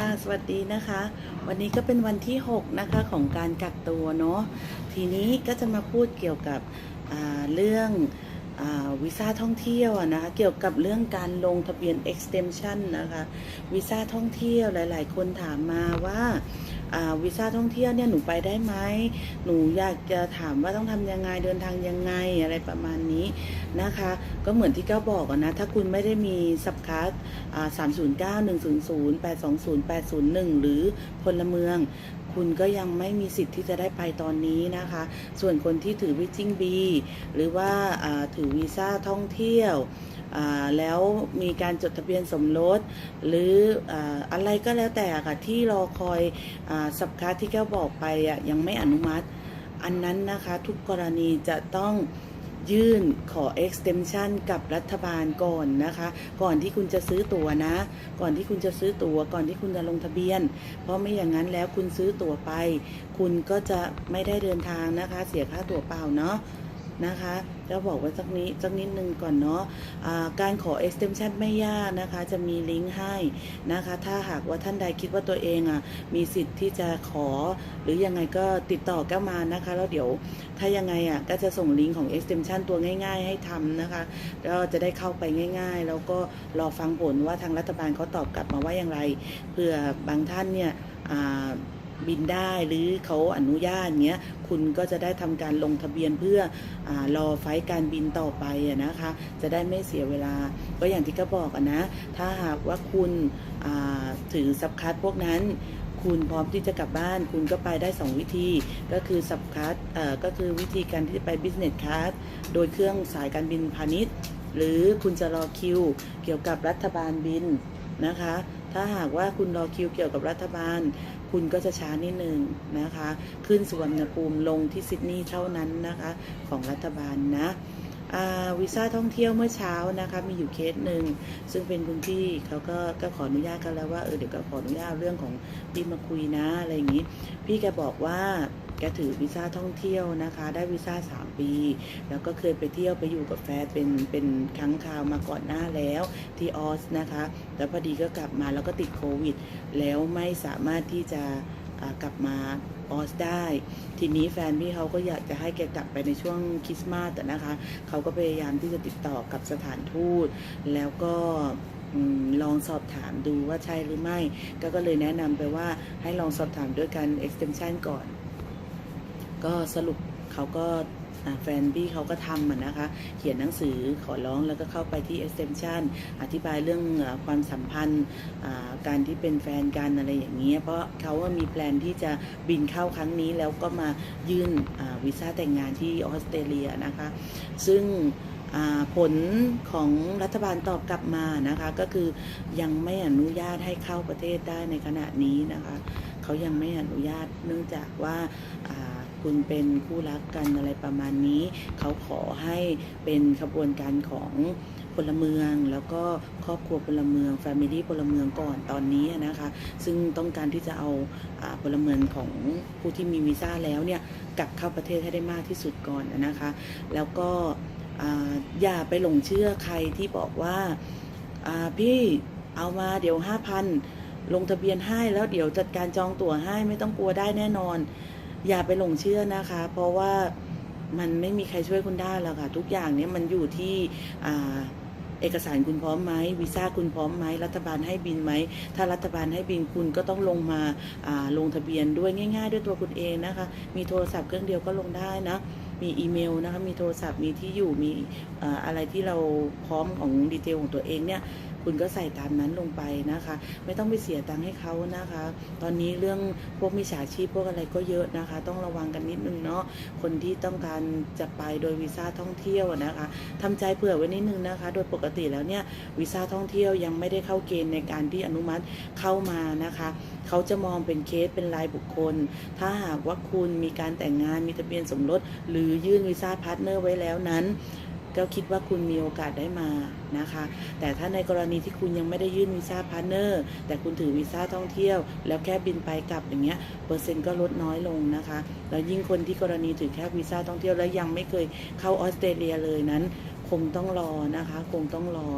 ค่ะ สวัสดีนะคะ วันนี้ก็เป็นวันที่ 6 นะคะของการกักตัวเนาะทีนี้ก็จะมาพูดเกี่ยวกับเรื่องอวีซ่าท่องเที่ยวนะคะเกี่ยวกับเรื่องการลงทะเบียน extension นะคะวีซ่าท่องเที่ยวหลาย ๆ คนถามมาว่า วีซ่าท่องเที่ยวเนี่ยหนูไปได้ไหมหนูอยากจะถามว่าต้องทำยังไงเดินทางยังไงอะไรประมาณนี้นะคะ ก็เหมือนที่ก้าบอกนะถ้าคุณไม่ได้มีสับคัสสามศูนย์เก้าหนึ่งศูนย์ศูนย์แปดสองศูนย์แปดศูนย์หนึ่งหรือพลเมือง คุณก็ยังไม่มีสิทธิ์ที่จะได้ไปตอนนี้นะคะ ส่วนคนที่ถือวิจิงบีหรือว่าถือวีซ่าท่องเที่ยวแล้วมีการจดทะเบียนสมรส หรือออะไรก็แล้วแต่ค่ะที่รอคอยอสับคัสที่แก้วบอกไปยังไม่อนุมัติ อันนั้นนะคะทุกกรณีจะต้อง ยื่นขอ extension กับรัฐบาลก่อนนะคะ ก่อนที่คุณจะซื้อตั๋วนะ ก่อนที่คุณจะซื้อตั๋ว ก่อนที่คุณจะลงทะเบียน เพราะไม่อย่างนั้นแล้วคุณซื้อตั๋วไป คุณก็จะไม่ได้เดินทางนะคะ เสียค่าตั๋วเปล่าเนาะ นะคะจะบอกไว้สักนี้สักนิดนึงก่อนเนาะะการขอ extension ไม่ยากนะคะ จะมีลิงก์ให้นะคะ ถ้าหากว่าท่านใดคิดว่าตัวเองอะมีสิทธิ์ที่จะขอ หรือยังไงก็ติดต่อก้วมานะคะ แล้วเดี๋ยวถ้ายังไงอะก็จะส่งลิงก์ของ extension ตัวง่าย ๆ ให้ทำนะคะก็จะได้เข้าไปง่าย ๆ แล้วก็รอฟังผลว่าทางรัฐบาลเขาตอบกลับมาว่าอย่างไรเผื่อบางท่านเนี่ยอ่า บินได้หรือเขาอนุญาตเงี้ยคุณก็จะได้ทำการลงทะเบียนเพื่ออรอไฟล์การบินต่อไปนะคะ จะได้ไม่เสียเวลา ก็อย่างที่ก็บอกนะ ถ้าหากว่าคุณถือสับคัดพวกนั้นคุณพร้อมที่จะกลับบ้านคุณก็ไปได้ 2 วิธีก็คือสับคัสเอ่อก็คือวิธีการที่จะไป business class โดยเครื่องสายการบินพาณิชย์ หรือคุณจะรอคิว เกี่ยวกับรัฐบาลบินนะคะ ถ้าหากว่าคุณรอคิวเกี่ยวกับรัฐบาล คุณก็จะช้านิดนึงนะคะ ขึ้นสุวรรณภูมิลงที่ซิดนีย์เท่านั้นนะคะ ของรัฐบาลนะ วีซ่าท่องเที่ยวเมื่อเช้านะคะมีอยู่เคสหนึ่งซึ่งเป็นคุณพี่เขาก็ก็ขออนุญาตกันแล้วว่าเออเดี๋ยวก็ขออนุญาตเรื่องของพี่มาคุยนะอะไรอย่างนี้ พี่แกบอกว่าแกถือวีซ่าท่องเที่ยวนะคะ ได้วีซ่าสามปี แล้วก็เคยไปเที่ยวไปอยู่กับแฟนเป็นเป็นครั้งคราวมาก่อนหน้าแล้วที่ออสนะคะ แล้วพอดีก็กลับมาแล้วก็ติดโควิด แล้วไม่สามารถที่จะ กลับมาออสได้ ทีนี้แฟนพี่เขาก็อยากจะให้แกกลับไปในช่วงคริสต์มาสนะคะเขาก็พยายามที่จะติดต่อกับสถานทูต แล้วก็ลองสอบถามดูว่าใช่หรือไม่ ก็ก็เลยแนะนำไปว่าให้ลองสอบถามด้วยกัน extension ก่อน ก็สรุปเขาก็ แฟนพี่เขาก็ทำนะคะ เขียนหนังสือขอร้องแล้วก็เข้าไปที่ extension อธิบายเรื่องความสัมพันธ์การที่เป็นแฟนกันอะไรอย่างเงี้ยเพราะเขาว่ามีแพลนที่จะบินเข้าครั้งนี้แล้วก็มายื่นวีซ่าแต่งงานที่ออสเตรเลียนะคะ ซึ่งผลของรัฐบาลตอบกลับมานะคะ ก็คือยังไม่อนุญาตให้เข้าประเทศได้ในขณะนี้นะคะ เขายังไม่อนุญาตเนื่องจากว่าอ่า คุณเป็นคู่รักกันอะไรประมาณนี้ เขาขอให้เป็นขบวนการของพลเมืองแล้วก็ครอบครัวพลเมือง Family พลเมืองก่อนตอนนี้นะคะ ซึ่งต้องการที่จะเอาอพลเมืองของผู้ที่มีวีซ่าแล้วเนี่ยกลับเข้าประเทศให้ได้มากที่สุดก่อนนะคะ แล้วก็อ่าอย่าไปหลงเชื่อใครที่บอกว่าอ่าพี่เอามาเดี๋ยวห้าพันลงทะเบียนให้แล้วเดี๋ยวจัดการจองตั๋วให้ไม่ต้องกลัวได้แน่นอน อย่าไปหลงเชื่อนะคะ เพราะว่ามันไม่มีใครช่วยคุณได้แล้วค่ะ ทุกอย่างเนี้ยมันอยู่ที่เอกสารคุณพร้อมไหมวีซ่าคุณพร้อมไหมรัฐบาลให้บินไหม ถ้ารัฐบาลให้บินคุณก็ต้องลงมาลงทะเบียนด้วยง่าย ๆ ด้วยตัวคุณเองนะคะ มีโทรศัพท์เครื่องเดียวก็ลงได้นะ มีอีเมลนะคะ มีโทรศัพท์มีที่อยู่มีเอ่ออะไรที่เราพร้อมของดีเทลของตัวเองเนี่ยคุณก็ใส่ตามนั้นลงไปนะคะ ไม่ต้องไปเสียตังค์ให้เขานะคะ ตอนนี้เรื่องพวกมิจฉาชีพพวกอะไรก็เยอะนะคะ ต้องระวังกันนิดนึงเนาะคนที่ต้องการจะไปโดยวีซ่าท่องเที่ยวนะคะทำใจเผื่อไว้นิดนึงนะคะ โดยปกติแล้วเนี่ยวีซ่าท่องเที่ยวยังไม่ได้เข้าเกณฑ์ในการที่อนุมัติเข้ามานะคะเขาจะมองเป็นเคสเป็นรายบุคคล ถ้าหากว่าคุณมีการแต่งงานมีทะเบียนสมรส หรือยื่นวีซ่าพาร์ทเนอร์ไว้แล้วนั้น ก็คิดว่าคุณมีโอกาสได้มานะคะ แต่ถ้าในกรณีที่คุณยังไม่ได้ยื่นวีซ่าพาร์เนอร์ แต่คุณถือวีซ่าท่องเที่ยว แล้วแค่บินไปกลับอย่างเงี้ยเปอร์เซ็นต์ก็ลดน้อยลงนะคะ แล้วยิ่งคนที่กรณีถือแค่วีซ่าท่องเที่ยวแล้วยังไม่เคยเข้าออสเตรเลียเลยนั้น คงต้องรอนะคะ คงต้องรอ